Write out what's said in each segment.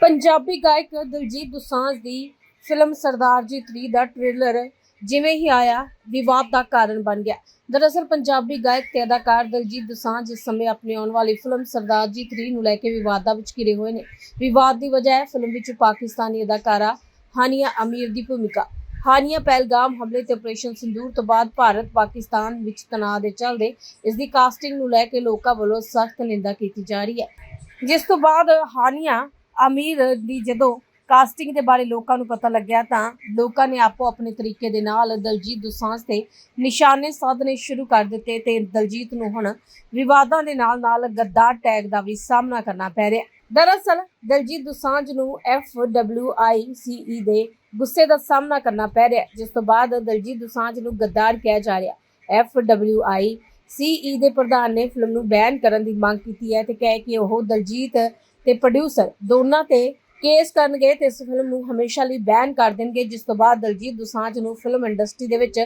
ਪੰਜਾਬੀ ਗਾਇਕ ਦਿਲਜੀਤ ਦੁਸਾਂਝ ਦੀ ਫਿਲਮ ਸਰਦਾਰ ਜੀ 3 ਦਾ ਟ੍ਰੇਲਰ ਜਿਵੇਂ ਹੀ ਆਇਆ, ਵਿਵਾਦ ਦਾ ਕਾਰਨ ਬਣ ਗਿਆ। ਦਰਅਸਲ ਪੰਜਾਬੀ ਗਾਇਕ ਤੇ ਅਦਾਕਾਰ ਦਲਜੀਤ ਦੋਸਾਂਝ ਇਸ ਸਮੇਂ ਆਪਣੀ ਆਉਣ ਵਾਲੀ ਫਿਲਮ ਸਰਦਾਰ ਜੀ 3 ਨੂੰ ਲੈ ਕੇ ਵਿਵਾਦਾਂ ਵਿੱਚ ਘਿਰੇ ਹੋਏ ਨੇ। ਵਿਵਾਦ ਦੀ ਵਜ੍ਹਾ ਹੈ ਫਿਲਮ ਵਿੱਚ ਪਾਕਿਸਤਾਨੀ ਅਦਾਕਾਰਾ ਹਾਨੀਆ ਅਮੀਰ ਦੀ ਭੂਮਿਕਾ। ਹਾਨੀਆ ਪਹਿਲਗਾਮ ਹਮਲੇ ਤੇ ਆਪਰੇਸ਼ਨ ਸਿੰਦੂਰ ਤੋਂ ਬਾਅਦ ਭਾਰਤ ਪਾਕਿਸਤਾਨ ਵਿੱਚ ਤਣਾਅ ਦੇ ਚੱਲਦੇ ਇਸ ਦੀ ਕਾਸਟਿੰਗ ਨੂੰ ਲੈ ਕੇ ਲੋਕਾਂ ਵੱਲੋਂ ਸਖਤ ਨਿੰਦਾ ਕੀਤੀ ਜਾ ਰਹੀ ਹੈ। ਜਿਸ ਤੋਂ ਬਾਅਦ ਹਾਨੀਆ ਅਮੀਰ ਦੀ ਜਦੋਂ ਕਾਸਟਿੰਗ ਦੇ ਬਾਰੇ ਲੋਕਾਂ ਨੂੰ ਪਤਾ ਲੱਗਿਆ ਤਾਂ ਲੋਕਾਂ ਨੇ ਆਪੋ ਆਪਣੇ ਤਰੀਕੇ ਦੇ ਨਾਲ ਦਲਜੀਤ ਦੁਸਾਂਝ ਤੇ ਨਿਸ਼ਾਨੇ ਸਾਧਨੇ ਸ਼ੁਰੂ ਕਰ ਦਿੱਤੇ ਤੇ ਦਲਜੀਤ ਨੂੰ ਹੁਣ ਵਿਵਾਦਾਂ ਦੇ ਨਾਲ ਨਾਲ ਗੱਦਾਰ ਟੈਗ ਦਾ ਵੀ ਸਾਹਮਣਾ ਕਰਨਾ ਪੈ ਰਿਹਾ। ਦਰਅਸਲ ਦਲਜੀਤ ਦੁਸਾਂਝ ਨੂੰ ਐਫ ਡਬਲਯੂ ਆਈ ਸੀ ਈ ਦੇ ਗੁੱਸੇ ਦਾ ਸਾਹਮਣਾ ਕਰਨਾ ਪੈ ਰਿਹਾ, ਜਿਸ ਤੋਂ ਬਾਅਦ ਦਲਜੀਤ ਦੁਸਾਂਝ ਨੂੰ ਗੱਦਾਰ ਕਿਹਾ ਜਾ ਰਿਹਾ। ਐਫ ਡਬਲਯੂ ਆਈ FWICE ਦੇ ਪ੍ਰਧਾਨ ਨੇ ਫਿਲਮ ਨੂੰ ਬੈਨ ਕਰਨ ਦੀ ਮੰਗ ਕੀਤੀ ਹੈ ਤੇ ਕਹੇ ਕਿ ਉਹ ਦਲਜੀਤ ਤੇ ਪ੍ਰੋਡਿਊਸਰ ਦੋਨਾਂ ਤੇ ਕੇਸ ਕਰਨਗੇ ਤੇ ਇਸ ਫਿਲਮ ਨੂੰ ਹਮੇਸ਼ਾ ਲਈ ਬੈਨ ਕਰ ਦੇਣਗੇ, ਜਿਸ ਤੋਂ ਬਾਅਦ ਦਲਜੀਤ ਦੁਸਾਂਝ ਨੂੰ ਫਿਲਮ ਇੰਡਸਟਰੀ ਦੇ ਵਿੱਚ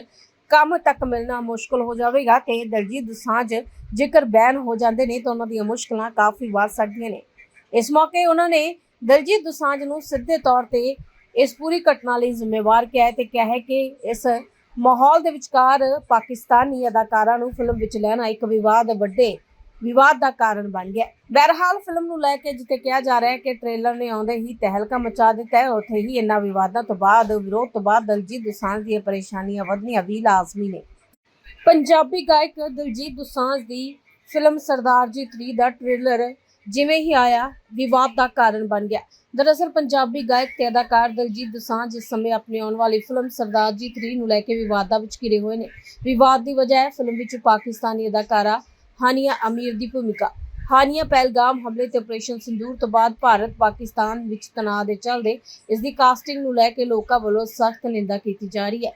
ਕੰਮ ਤੱਕ ਮਿਲਣਾ ਮੁਸ਼ਕਲ ਹੋ ਜਾਵੇਗਾ ਤੇ ਦਲਜੀਤ ਦੁਸਾਂਝ ਜੇਕਰ ਬੈਨ ਹੋ ਜਾਂਦੇ ਨੇ ਤਾਂ ਉਹਨਾਂ ਦੀਆਂ ਮੁਸ਼ਕਲਾਂ ਕਾਫੀ ਵੱਧ ਸਕਦੀਆਂ ਨੇ। ਇਸ ਮੌਕੇ ਉਹਨਾਂ ਨੇ ਦਲਜੀਤ ਦੁਸਾਂਝ ਨੂੰ ਸਿੱਧੇ ਤੌਰ ਤੇ ਇਸ ਪੂਰੀ ਘਟਨਾ ਲਈ ਜ਼ਿੰਮੇਵਾਰ ਕਿਹਾ ਹੈ ਤੇ ਕਿਹਾ ਹੈ ਕਿ ਇਸ ਮਾਹੌਲ ਦੇ ਵਿਚਕਾਰ ਪਾਕਿਸਤਾਨੀ ਅਦਾਕਾਰਾਂ ਨੂੰ ਫਿਲਮ ਵਿੱਚ ਲੈਣਾ ਇੱਕ ਵਿਵਾਦ ਵੱਡੇ ਵਿਵਾਦ ਦਾ ਕਾਰਨ ਬਣ ਗਿਆ। ਹੈ। ਫਿਲਮ ਨੂੰ ਲੈ ਕੇ ਜਿੱਥੇ ਕਿਹਾ ਜਾ ਰਿਹਾ ਹੈ ਕਿ ਟ੍ਰੇਲਰ ਨੇ ਆਉਂਦੇ ਹੀ ਤਹਿਲਕਾ ਮਚਾ ਦਿੱਤਾ ਹੈ, ਉੱਥੇ ਹੀ ਇਹਨਾਂ ਵਿਵਾਦਾਂ ਤੋਂ ਬਾਅਦ, ਵਿਰੋਧ ਤੋਂ ਬਾਅਦ ਦਲਜੀਤ ਦੋਸਾਂਝ ਦੀਆਂ ਪਰੇਸ਼ਾਨੀਆਂ ਵਧਣੀਆਂ ਵੀ ਲਾਜ਼ਮੀ ਨੇ। ਪੰਜਾਬੀ ਗਾਇਕ ਦਿਲਜੀਤ ਦੋਸਾਂਝ ਦੀ ਫਿਲਮ ਸਰਦਾਰ ਜੀ 3 ਦਾ ਟ੍ਰੇਲਰ ਜਿਵੇਂ ਹੀ ਆਇਆ, ਵਿਵਾਦ ਦਾ ਕਾਰਨ ਬਣ ਗਿਆ। ਦਰਅਸਲ ਪੰਜਾਬੀ ਗਾਇਕ ਤੇ ਅਦਾਕਾਰ ਦਲਜੀਤ ਦੋਸਾਂਝ ਇਸ ਸਮੇਂ ਆਪਣੀ ਆਉਣ ਵਾਲੀ ਫਿਲਮ ਸਰਦਾਰ ਜੀ 3 ਨੂੰ ਲੈ ਕੇ ਵਿਵਾਦਾਂ ਵਿੱਚ ਘਿਰੇ ਹੋਏ ਨੇ। ਵਿਵਾਦ ਦੀ ਵਜ੍ਹਾ ਹੈ, ਫਿਲਮ ਵਿੱਚ ਪਾਕਿਸਤਾਨੀ ਅਦਾਕਾਰਾ ਹਾਨੀਆ ਅਮੀਰ ਦੀ ਭੂਮਿਕਾ। ਹਾਨੀਆ ਪਹਿਲਗਾਮ ਹਮਲੇ ਤੇ ਆਪਰੇਸ਼ਨ ਸਿੰਦੂਰ ਤੋਂ ਬਾਅਦ ਭਾਰਤ ਪਾਕਿਸਤਾਨ ਵਿੱਚ ਤਣਾਅ ਦੇ ਚੱਲਦੇ ਇਸ ਦੀ ਕਾਸਟਿੰਗ ਨੂੰ ਲੈ ਕੇ ਲੋਕਾਂ ਵੱਲੋਂ ਸਖਤ ਨਿੰਦਾ ਕੀਤੀ ਜਾ ਰਹੀ ਹੈ।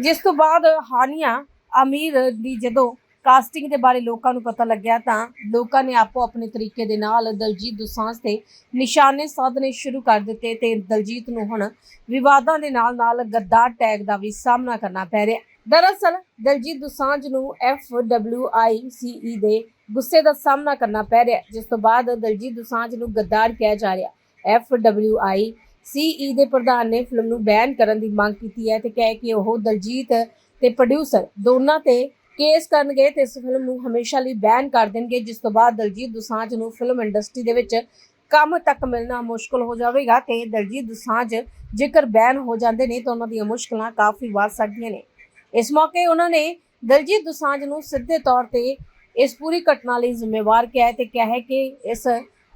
ਜਿਸ ਤੋਂ ਬਾਅਦ ਹਾਨੀਆ ਅਮੀਰ ਦੀ ਜਦੋਂ ਕਾਸਟਿੰਗ ਦੇ ਬਾਰੇ ਲੋਕਾਂ ਨੂੰ ਪਤਾ ਲੱਗਿਆ ਤਾਂ ਲੋਕਾਂ ਨੇ ਆਪੋ ਆਪਣੇ ਤਰੀਕੇ ਦੇ ਨਾਲ ਦਲਜੀਤ ਦੋਸਾਂਝ ਤੇ ਨਿਸ਼ਾਨੇ ਸਾਧਨੇ ਸ਼ੁਰੂ ਕਰ ਦਿੱਤੇ ਤੇ ਦਲਜੀਤ ਨੂੰ ਹੁਣ ਵਿਵਾਦਾਂ ਦੇ ਨਾਲ ਨਾਲ ਗੱਦਾਰ ਟੈਗ ਦਾ ਵੀ ਸਾਹਮਣਾ ਕਰਨਾ ਪੈ ਰਿਹਾ। ਦਰਅਸਲ ਦਲਜੀਤ ਦੁਸਾਂਝ ਨੂੰ FWICE ਦੇ ਗੁੱਸੇ ਦਾ ਸਾਹਮਣਾ ਕਰਨਾ ਪੈ ਰਿਹਾ ਜਿਸ ਤੋਂ ਬਾਅਦ ਦਲਜੀਤ ਦੁਸਾਂਝ ਨੂੰ ਗੱਦਾਰ ਕਿਹਾ ਜਾ ਰਿਹਾ FWICE ਦੇ ਪ੍ਰਧਾਨ ਨੇ ਫਿਲਮ ਨੂੰ ਬੈਨ ਕਰਨ ਦੀ ਮੰਗ ਕੀਤੀ ਹੈ ਤੇ ਕਹੇ ਕਿ ਉਹ ਦਲਜੀਤ ਤੇ ਪ੍ਰੋਡਿਊਸਰ ਦੋਨਾਂ ਤੇ ਕੇਸ ਕਰਨਗੇ ਤੇ ਇਸ ਫਿਲਮ ਨੂੰ ਹਮੇਸ਼ਾ ਲਈ ਬੈਨ ਕਰ ਦੇਣਗੇ, ਜਿਸ ਤੋਂ ਬਾਅਦ ਦਲਜੀਤ ਦੁਸਾਂਝ ਨੂੰ ਫਿਲਮ ਇੰਡਸਟਰੀ ਦੇ ਵਿੱਚ ਕੰਮ ਤੱਕ ਮਿਲਣਾ ਮੁਸ਼ਕਲ ਹੋ ਜਾਵੇਗਾ ਤੇ ਦਲਜੀਤ ਦੁਸਾਂਝ ਜੇਕਰ ਬੈਨ ਹੋ ਜਾਂਦੇ ਨੇ ਤਾਂ ਉਹਨਾਂ ਦੀਆਂ ਮੁਸ਼ਕਲਾਂ ਕਾਫੀ ਵੱਧ ਸਕਦੀਆਂ ਨੇ। ਇਸ ਮੌਕੇ ਉਹਨਾਂ ਨੇ ਦਲਜੀਤ ਦੁਸਾਂਝ ਨੂੰ ਸਿੱਧੇ ਤੌਰ ਤੇ ਇਸ ਪੂਰੀ ਘਟਨਾ ਲਈ ਜ਼ਿੰਮੇਵਾਰ ਕਿਹਾ ਹੈ ਤੇ ਕਿਹਾ ਹੈ ਕਿ ਇਸ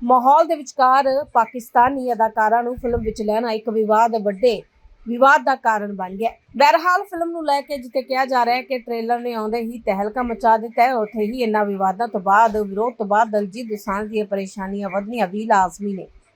ਮਾਹੌਲ ਦੇ ਵਿਚਕਾਰ ਪਾਕਿਸਤਾਨੀ ਅਦਾਕਾਰਾਂ ਨੂੰ ਫਿਲਮ ਵਿੱਚ ਲੈਣਾ ਇੱਕ ਵਿਵਾਦ, ਵੱਡੇ ਵਿਵਾਦ ਦਾ ਕਾਰਨ ਬਣ ਗਿਆ। ਬਹਿਰਹਾਲ ਫਿਲਮ ਨੂੰ ਲੈ ਕੇ ਜਿੱਥੇ ਕਿਹਾ ਜਾ ਰਿਹਾ ਹੈ ਕਿ ਟ੍ਰੇਲਰ ਨੇ ਆਉਂਦੇ ਹੀ ਤਹਿਲਕਾ ਮਚਾ ਦਿੱਤਾ ਹੈ, ਉੱਥੇ ਹੀ ਇਹਨਾਂ ਵਿਵਾਦਾਂ ਤੋਂ ਬਾਅਦ, ਵਿਰੋਧ ਤੋਂ ਬਾਅਦ ਦਲਜੀਤ ਦੁਸਾਂਝ ਦੀਆਂ ਪਰੇਸ਼ਾਨੀਆਂ ਵਧਣੀਆਂ ਵੀ ਲਾਜ਼ਮੀ ਨੇ।